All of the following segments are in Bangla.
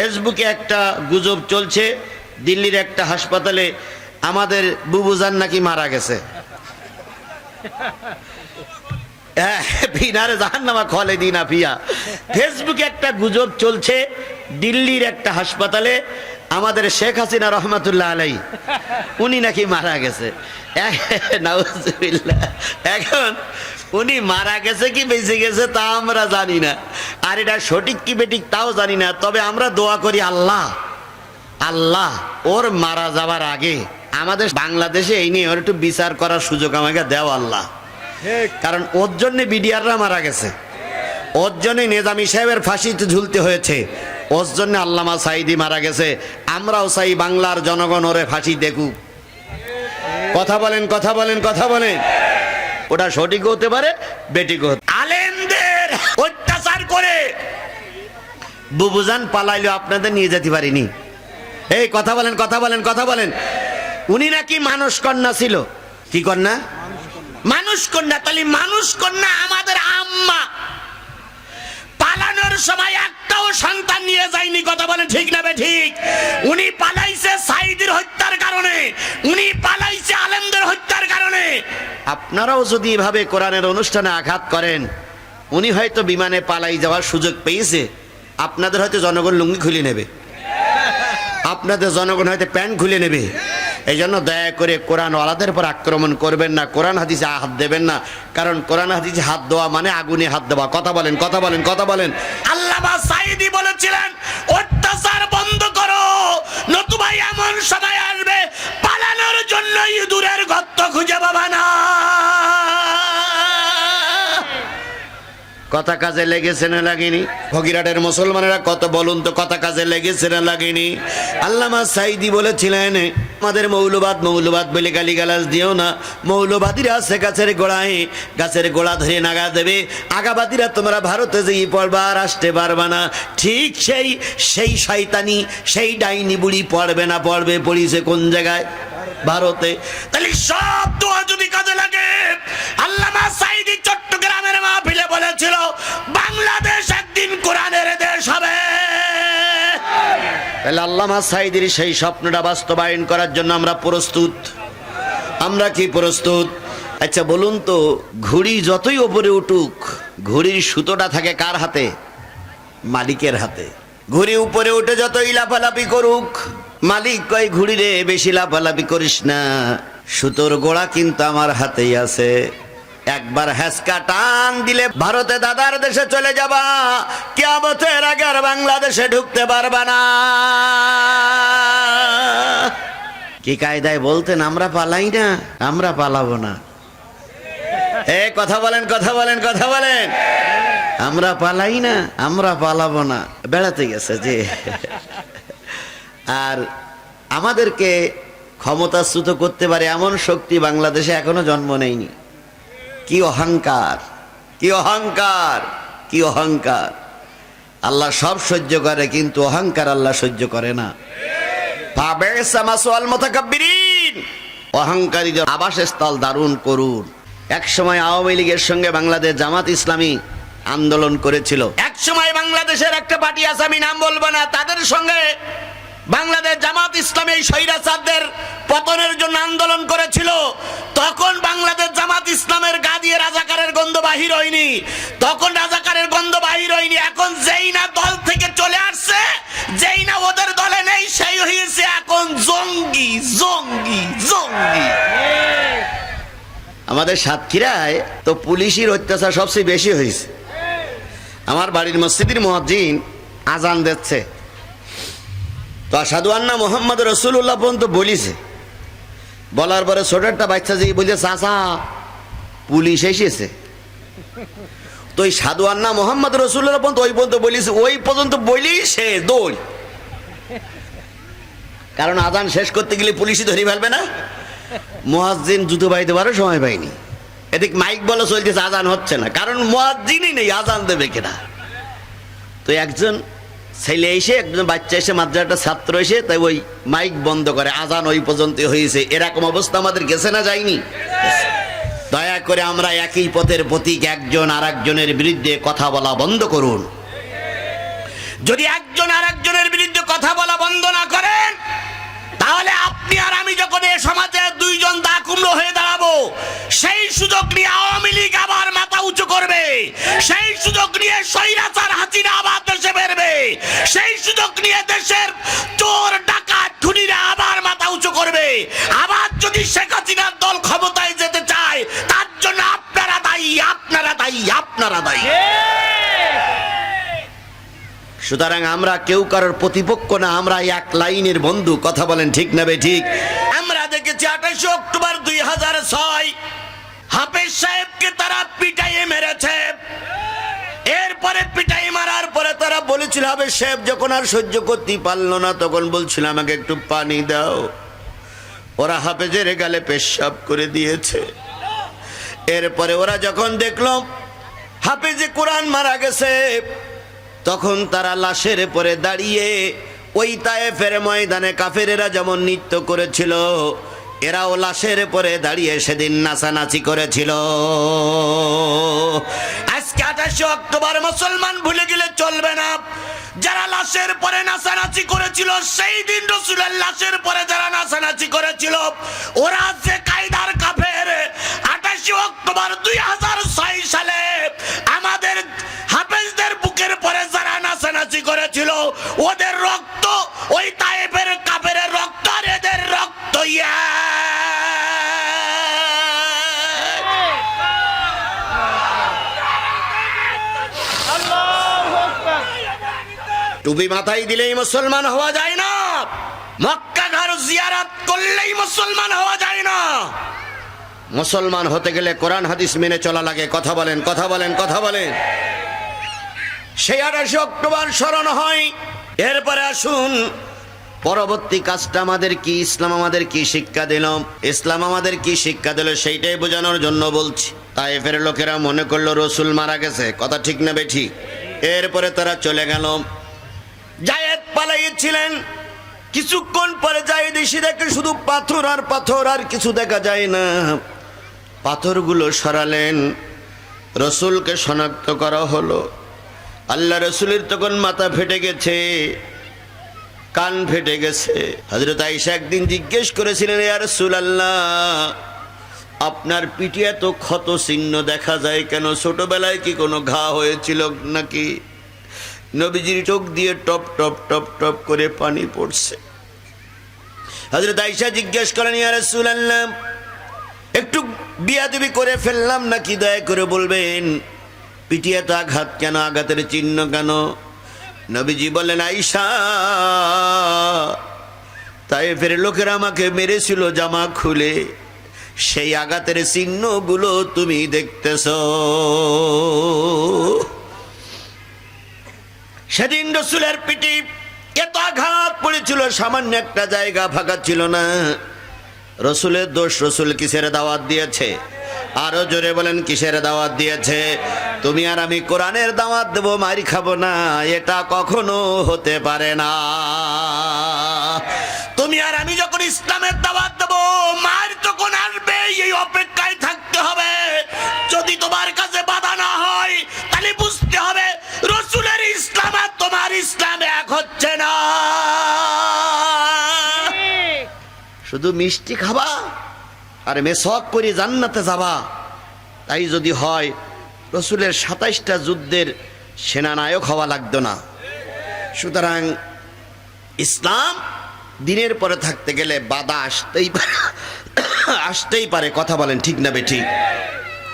ফেসবুকে একটা গুজব চলছে দিল্লির একটা হাসপাতালে আমাদের বুবুজান নাকি মারা গেছে। ফিনারে জাহান্নামা খলে দিনা ফিয়া ফেসবুকে একটা গুজব চলছে, দিল্লির একটা হাসপাতালে, আমাদের শেখ হাসিনা রহমাতুল্লাহ আলাই, উনি নাকি মারা গেছে। এখন উনি মারা গেছে কি বেঁচে গেছে তা আমরা জানি না। আর এটা সঠিক কি বেঠিক তাও জানি না। তবে আমরা দোয়া করি আল্লাহ আল্লাহ ওর মারা যাওয়ার আগে আমাদের বাংলাদেশে এই নিয়ে ওর একটু বিচার করার সুযোগ আমাকে দেও আল্লাহ। কারণ ওর জন্য বিডিআররা মারা গেছে। ওর জন্য নেজামি সাহেবের ফাঁসিতে ঝুলতে হয়েছে। ওর জন্য আল্লামা সাইদি মারা গেছে। আমরাও চাই বাংলার জনগণ ওরে ফাঁসি দেখুক। কথা বলেন কথা বলেন কথা বলেন। ওটা সঠিক হতে পারে বেটিক হতে আলেমদের অত্যাচার করে বুবুজান পালাইলো আপনাদের নিয়ে যেতে পারিনি। এই, কথা বলেন কথা বলেন কথা বলেন। উনি নাকি মানুষ কন্যা ছিল। কি কন্যা? মানুষ কন্যা, তাহলে মানুষ কন্যা আমাদের আম্মা। পালানোর সময় একটাও সন্তান নিয়ে যায়নি, কথা বলে ঠিক না বে ঠিক? উনি পালাইছে সাইদির হত্যার কারণে, উনি পালাইছে আলেমদের হত্যার কারণে। আপনারাও যদি এভাবে কোরআনের অনুষ্ঠানে আঘাত করেন, উনি হয়তো বিমানে পালাই যাওয়ার সুযোগ পেয়েছে। আপনাদের হয়তো জনগণ লুঙ্গি খুলে নেবে। আপনাদের জনগণ হয়তো প্যান্ট খুলে নেবে। এই জন্য দয়া করে কোরআন ওয়ালাদের পর আক্রমণ করবেন না, কোরআন হাদিসে হাত দেবেন না। কারণ কোরআন হাদিসে হাত দেওয়া মানে আগুনে হাত দেওয়া। কথা বলেন কথা বলেন কথা বলেন। আল্লাহ সাইদি বলেছিলেন কথা কাজে লেগেছে না লাগেনি? ফকিরাটের মুসলমানেরা কত বলুন তো, কথা কাজে লেগেছে না লাগেনি? আল্লামা সাইদি বলেছিলেন, আমাদের মৌলবাদ মৌলবাদ বলে গালি গালাজ দিও না। মৌলবাদীরা আছে গাছের গোড়ায়। গাছের গোড়া ধরে নাগা দেবে। আগাবাদীরা তোমরা ভারতে যেই পড়বা আর আসতে পারবা না। ঠিক সেই সেই শয়তানি, সেই ডাইনি বুড়ি পড়বে না, পড়বে পড়িছে কোন জায়গায়? ভারতে। তাহলে সব দোয়া যদি কাজে লাগে, আল্লামা সাইদি মাহফিলে বলেছিল, বাংলাদেশ একদিন কোরআনের দেশ হবে। তাহলে আল্লামা সাইদির সেই স্বপ্নটা বাস্তবায়ন করার জন্য আমরা প্রস্তুত। আমরা কি প্রস্তুত? আচ্ছা বলুন তো, ঘুড়ি যতই ওপরে উঠুক, ঘুড়ির সুতোটা থাকে কার হাতে? মালিকের হাতে। ঘুড়ি উপরে উঠে যতই লাফালাফি করুক, মালিক কয়, ঘুড়ি রে, বেশি লাফালাফি করিস না, সুতোর গোড়া কিন্তু আমার হাতেই আছে। একবার হ্যাসকা টান দিলে ভারতে দাদার দেশে চলে যাবা। কেয়ামতের আগে আর বাংলাদেশে ঢুকতে পারবা না। কি কায়দায় বলতেন, আমরা পালাই না, আমরা পালাবো না। এ, কথা বলেন কথা বলেন কথা বলেন। আমরা পালাই না, আমরা পালাবো না। বেড়াতে গেছে যে আর আমাদেরকে ক্ষমতাচ্যুত করতে পারে এমন শক্তি বাংলাদেশে এখনও জন্ম নেয়নি। কি অহংকার কি অহংকার কি অহংকার। আল্লাহ সব সহ্য করে, কিন্তু অহংকার আল্লাহ সহ্য করে না। অহংকারীদের আবাসস্থল দারুণ করুন। এক সময় আওয়ামী লীগের সঙ্গে বাংলাদেশ জামাত ইসলামী আন্দোলন করেছিল। এক সময় বাংলাদেশের একটা পার্টি আছে, আমি নাম বলব না, তাদের সঙ্গে বাংলাদেশ জামাত ইসলামী স্বৈরাচারদের পতনের জন্য আন্দোলন করেছিল। তখন বাংলাদেশ জামাত ইসলামের গা দিয়ে রাজাকারের গন্ধ বাহির হয়নি। তখন রাজাকারের গন্ধ বাহির হয়নি। এখন যেই না দল থেকে চলে আসছে, যেই না ওদের দলে নেই, সেই হয়েছে এখন জঙ্গি জঙ্গি জঙ্গি। আমাদের সাতক্ষীরায় তো পুলিশের অত্যাচার সবচেয়ে বেশি হয়েছে আমার বাড়ির মসজিদের মহাজিন আজান দিচ্ছে। তো আসাদু আন্না মোহাম্মদ রসুল্লাহ পর্যন্ত বলিছে। বলার পরে ছোট একটা বাচ্চা যে বলছে, চাচা, পুলিশ এসেছে। তো ওই সাধু আন্না মোহাম্মদ রসুল্লাহ পর্যন্ত ওই পর্যন্ত বলিছে, ওই পর্যন্ত বলি সে দৌড়। কারণ আজান শেষ করতে গেলে পুলিশই ধরে ফেলবে না। মহাজিন জুতো বাইতে পারো সময় পাইনি এদিক মাইক বলে চলতেছে আজান হচ্ছে না। কারণ মহাজিনই নেই আজান দেবে কিনা? তো একজন ছেলে এসে, একজন বাচ্চা এসে মাদ্রাটা ছাত্র এসে, তাই ওই মাইক বন্ধ করে আজান ওই পর্যন্ত হয়েছে। এরকম অবস্থা আমাদের গেছে না যায়নি? দয়া করে আমরা একই পথের প্রতীক, একজন আর একজনের বিরুদ্ধে কথা বলা বন্ধ করুন। যদি একজন আর একজনের বিরুদ্ধে কথা বলা বন্ধ না করেন, তাহলে আপনি আর আমি যখন এ সমাজে দুইজন দা কুমড়ো হয়ে দাঁড়াবো, সেই সুযোগ নিয়ে আওয়ামী লীগ আবার মাথা উঁচু করবে। সেই সুযোগ নিয়ে স্বৈরাচার হাসিনা আবার দেশে সেই সুযোগ নিয়ে দেশের চোর, ডাকাত, খুনিরা আবার মাথা উঁচু করবে। আবার যদি শেখ হাসিনার দল ক্ষমতায় যেতে চায়, তার জন্য আপনারা দায়ী আপনারা দায়ী আপনারা দায়ী। সুতরাং আমরা কেউ কারোর প্রতিপক্ষ না, আমরা এক লাইনের বন্ধু, কথা বলেন ঠিক না বে ঠিক? আমরা দেখেছি আঠাশে অক্টোবর দুই হাজার ছয়, হাফেজ সাহেবকে তারা পিটাইয়ে মেরেছে। বলেছিল হবে সাহেব যখন আর সহ্য করতে পারল না, তখন বলছিল, আমাকে একটু পানি দাও। ওরা হাফেজের গালে পেশাব করে দিয়েছে। এরপরে ওরা যখন দেখল, হাফেজে কোরআন মারা গেছে, তখন তারা লাশের পরে দাঁড়িয়ে ওই তায়েফের ময়দানে কাফেরেরা যেমন নৃত্য করেছিল এরাও লাশের পরে দাঁড়িয়ে সেদিন নাচানাচি করেছিল। আজকে আঠাশে অক্টোবর মুসলমান ভুলে গেলে চলবে না। যারা লাশের পরে নাচানাচি করেছিল, সেই দিন রসুলের লাশের পরে যারা নাচানাচি করেছিল, ওরা যে কায়দার কাফের, আঠাশে অক্টোবর দুই হাজার ছয় সালে আমাদের হাফেজদের বুকের পরে যারা নাচানাচি করেছিল, ওদের রক্ত, ওই তাইফের কাফের রক্ত আর এদের রক্ত ইয়া। টুপি মাথায় দিলেই মুসলমান হওয়া যায় না। মক্কা ঘর জিয়ারাত করলেই মুসলমান হওয়া যায় না। মুসলমান হতে গেলে কোরআন হাদিস মেনে চলা লাগে, কথা বলেন কথা বলেন কথা বলেন। সেই আঠাশে অক্টোবর স্মরণ হয়। এরপরে আসুন, পরবর্তী কাজটা আমাদের কি? ইসলাম আমাদের কি শিক্ষা দিল? ইসলাম আমাদের কি শিক্ষা দিল সেইটাই বোঝানোর জন্য বলছি। তাই তাইফের লোকেরা মনে করল রসুল মারা গেছে। কথা ঠিক না বেঠি এরপরে তারা চলে গেল। জায়েদ পালাইছিলেন কিছুক্ষণ পরে জায়েদ এসে দেখে শুধু পাথর আর পাথর, আর কিছু দেখা যায় না। পাথরগুলো সরালেন। রসুলকে শনাক্ত করা হলো। আল্লাহ রসুলের তখন মাথা ফেটে গেছে, কান ফেটে গেছে। হজরত আইসা একদিন জিজ্ঞেস করেছিলেন ইয়ার রসুল আল্লাহ আপনার পিঠে এত ক্ষত চিহ্ন দেখা যায় কেন? ছোটবেলায় কি কোনো ঘা হয়েছিল নাকি? নবীজির চোখ দিয়ে টপ টপ টপ টপ করে পানি পড়ছে। হজরত আইসা জিজ্ঞেস করেন, ইয়া রাসূলুল্লাহ, একটু বিয়াদবি করে ফেললাম নাকি? দয়া করে বলবেন, পিটিয়ে তো আঘাত কেন? আঘাতের চিহ্ন কেন? নবীজি বলেন আইসা তাই ফের লোকেরা আমাকে মেরেছিল জামা খুলে। সেই আঘাতের চিহ্নগুলো তুমি দেখতেছ। সেদিন রসুলের পিটি এত আঘাত পড়েছিল, সামান্য একটা জায়গা ফাঁকা ছিল না। রসুলের দোষ রসুল কিসের দাওয়াত দিয়েছে? আরও জোরে বলেন, কিসের দাওয়াত দিয়েছে? তুমি আর আমি কোরআনের দাওয়াত দেবো, মারি খাব না, এটা কখনো হতে পারে না। তুমি আর আমি যখন ইসলামের দাওয়াত দেবো, মার তখন আসবে, এই অপেক্ষায় থাকতে হবে। যদি তোমার কাছে বাধা না হয়, তাহলে বুঝতে হবে শুধু মিষ্টি খাবা আর মেসক করে জান্নাতে যাবা। তাই যদি হয়, রসুলের সাতাইশটা যুদ্ধের সেনানায়ক হওয়া লাগতো না। সুতরাং ইসলাম দিনের পরে থাকতে গেলে বাধা আসতেই পারে আসতেই পারে। কথা বলেন ঠিক না বে ঠিক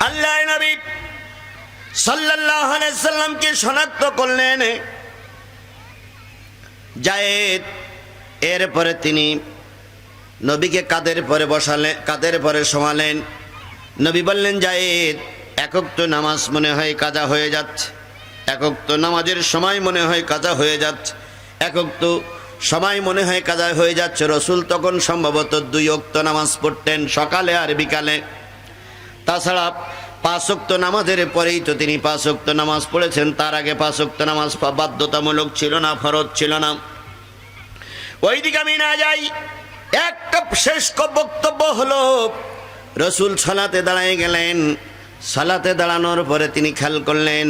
আল্লাহ নবী আলাইহি সাল্লামকে শনাক্ত করলেন। জায়েদ, এরপরে তিনি নবীকে কাদের পরে বসালেন, কাদের পরে সমালেন? নবী বললেন, জায়েদ, একক তো নামাজ মনে হয় কাজা হয়ে যাচ্ছে। একক তো নামাজের সময় মনে হয় কাজা হয়ে যাচ্ছে। একক তো সময় মনে হয় কাজা হয়ে যাচ্ছে। রসুল তখন সম্ভবত দুই অক্ত নামাজ পড়তেন, সকালে আর বিকালে। তাছাড়া পাঁচক্ত নামাজের পরেই তো তিনি পাঁচক্ত নামাজ পড়েছেন। তার আগে পাঁচক্ত নামাজ বাধ্যতামূলক ছিল না, ফরজ ছিল না। ওই দিকে আমি না যাই একটা শেষ বক্তব্য হলো, রসুল সালাতে দাঁড়ায় গেলেন। সালাতে দাঁড়ানোর পরে তিনি খেয়াল করলেন,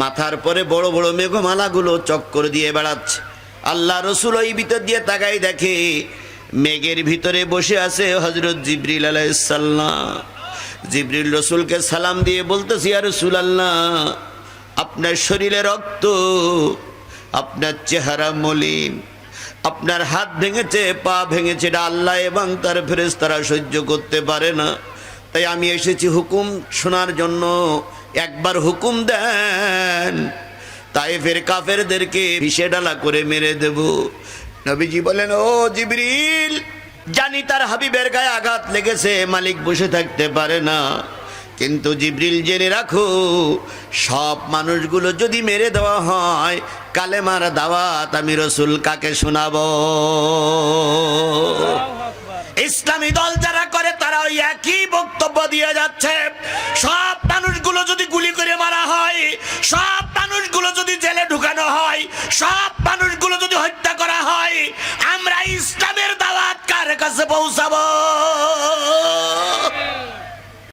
মাথার পরে বড় বড় মেঘমালাগুলো চক্কর দিয়ে বেড়াচ্ছে। আল্লাহ রসুল ওই ভিতর দিয়ে তাকাই দেখে, মেঘের ভিতরে বসে আছে হজরত জিবরিল আলাইসাল্লাম জিবরিল রসুলকে সালাম দিয়ে বলতেছি আর রসুল আল্লাহ আপনার শরীরে রক্ত, আপনার চেহারা মলিন। আপনার হাত ভেঙেছে, পা ভেঙেছে, এটা আল্লাহ এবং তার ফেরেস তারা সহ্য করতে পারে না। তাই আমি এসেছি হুকুম শোনার জন্য। একবার হুকুম দেন তাই ফের কাফেরদেরকে বিষে ডালা করে মেরে দেব। নবীজি বলেন, ও জিবরিল, জানি তার হাবিবের গায়ে আঘাত লেগেছে, মালিক বসে থাকতে পারে না। কিন্তু জিবরিল জেনে রাখো, সব মানুষগুলো যদি মেরে দেওয়া হয় কালেমার দাওয়াত আমি রসুল কাকে শোনাবো? ইসলামী দল যারা করে, তারা ওই একই বক্তব্য দিয়ে যাচ্ছে। সব মানুষগুলো যদি গুলি করে মারা হয়, সব মানুষগুলো যদি জেলে ঢুকানো হয়, সব মানুষগুলো যদি হত্যা করা হয়, আমরা ইসলামের দাওয়াত কার কাছে পৌঁছাবো?